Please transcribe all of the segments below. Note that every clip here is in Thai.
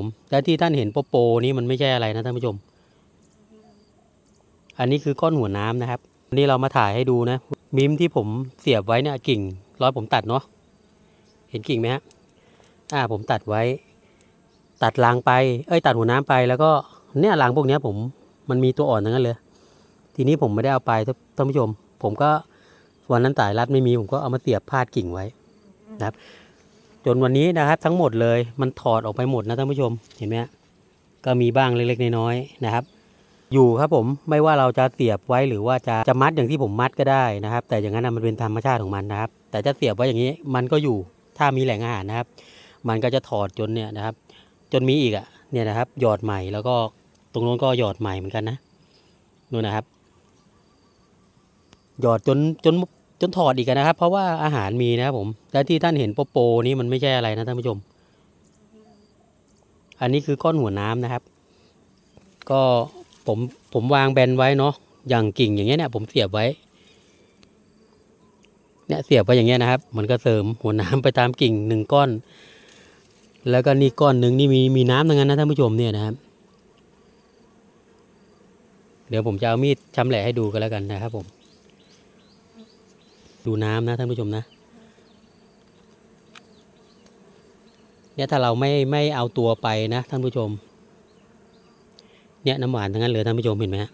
ผมและที่ท่านเห็นโปโปนี้มันไม่ใช่อะไรนะท่านผู้ชม อันนี้คือก้อนหัวน้ำนะครับวันนี้เรามาถ่ายให้ดูนะ มิมที่ผมเสียบไว้เนี่ยกิ่ง ร้อยผมตัดเนาะเห็นกิ่งไหมฮะอ่าผมตัดไว้ ตัดรางไปเอ้ยตัดหัวน้ำไปแล้วก็เนี่ยรางพวกนี้ผมมันมีตัวอ่อนทั้งนั้นเลย ทีนี้ผมไม่ได้เอาไปท่านท่านผู้ชม ผมก็วันนั้นสายรัดไม่มีผมก็เอามาเสียบพาดกิ่งไว้นะครับ จนวันนี้นะครับทั้งหมดเลยมันถอดออกไปหมดนะท่านผู้ชมเห็นไหมก็มีบ้างเล็กๆน้อยๆนะครับ อยู่ครับผมไม่ว่าเราจะเสียบไว้หรือว่าจะจะมัดอย่างที่ผมมัดก็ได้นะครับ แต่อย่างนั้นมันเป็นธรรมชาติของมันนะครับ แต่จะเสียบไว้อย่างนี้มันก็อยู่ถ้ามีแหล่งอาหารนะครับ มันก็จะถอดจนเนี่ยนะครับ จนมีอีกอะเนี่ยนะครับ หยอดใหม่แล้วก็ตรงโน้นก็หยอดใหม่เหมือนกันนะนู่นนะครับ หยอดจนจน จนถอดอีกนะครับ เพราะว่าอาหารมีนะครับผมและที่ท่านเห็นโปโปนี้มันไม่ใช่อะไรนะท่านผู้ชม อันนี้คือก้อนหัวน้ำนะครับ ก็ผมผมวางแบนไว้เนาะอย่างกิ่งอย่างเงี้ยเนี่ยผมเสียบไว้ เนี่ยเสียบไว้อย่างเงี้ยนะครับ มันก็เสริมหัวน้ำไปตามกิ่งหนึ่งก้อน แล้วก็นี่ก้อนหนึ่งนี่มีมีน้ำทั้งนั้นนะท่านผู้ชมเนี่ยนะครับ เดี๋ยวผมจะเอามีดชำแหละให้ดูกันแล้วกันนะครับผม ดูน้ำนะท่านผู้ชมนะเนี่ยถ้าเราไม่ไม่เอาตัวไปนะท่านผู้ชม เนี่ยน้ำหวานทั้งนั้นเลยท่านผู้ชมเห็นไหมฮะ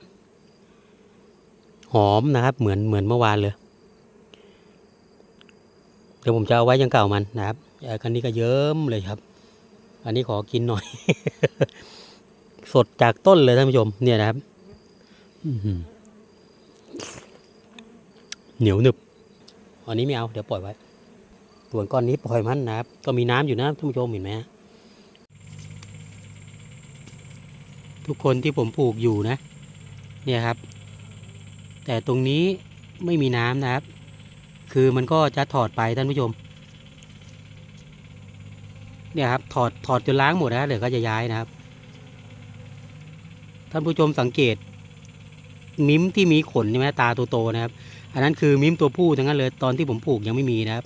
หอมนะครับ เหมือนเหมือนเมื่อวานเลย เดี๋ยวผมจะเอาไว้ยังเก่ามันนะครับอ่อคันนี้ก็เยิ้มเลยครับ อันนี้ขอกินหน่อย สดจากต้นเลยท่านผู้ชม เนี่ยนะครับเหนียวหนึบ อันนี้ไม่เอา เดี๋ยวปล่อยไว้ ส่วนก้อนนี้ปล่อยมันนะครับ ก็มีน้ำอยู่นะท่านผู้ชมเห็นไหมฮะทุกคนที่ผมปลูกอยู่นะ เนี่ยครับ แต่ตรงนี้ไม่มีน้ำนะครับ คือมันก็จะถอดไปท่านผู้ชม เนี่ยครับ ถอดถอดจนล้างหมดนะเดี๋ยวก็จะย้ายนะครับ ท่านผู้ชมสังเกต มิ้มที่มีขนใช่ไหมตาโตๆนะครับ อันนั้นคือมิ้มตัวผู้ทั้งนั้นเลยตอนที่ผมปลูกยังไม่มีนะครับ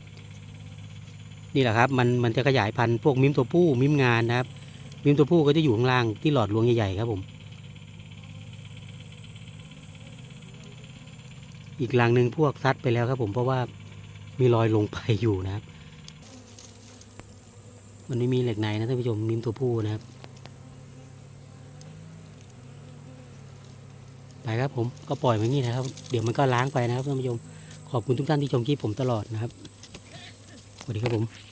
นี่แหละครับ มันมันจะขยายพันธุ์พวกมิ้มตัวผู้มิ้มงานนะครับ มิ้มตัวผู้ก็จะอยู่ข้างล่างที่หลอดรวงใหญ่ๆครับผม อีกรังหนึ่งพวกซัดไปแล้วครับ ผมเพราะว่ามีรอยลงไปอยู่นะครับ มันไม่มีเหล็กในนะท่านผู้ชมมิ้มตัวผู้นะครับ ไปครับผมก็ปล่อยไว้งี้นะครับ เดี๋ยวมันก็ล้างไปนะครับท่านผู้ชมขอบคุณทุกท่านที่ชมคลิปผมตลอดนะครับสวัสดีครับผม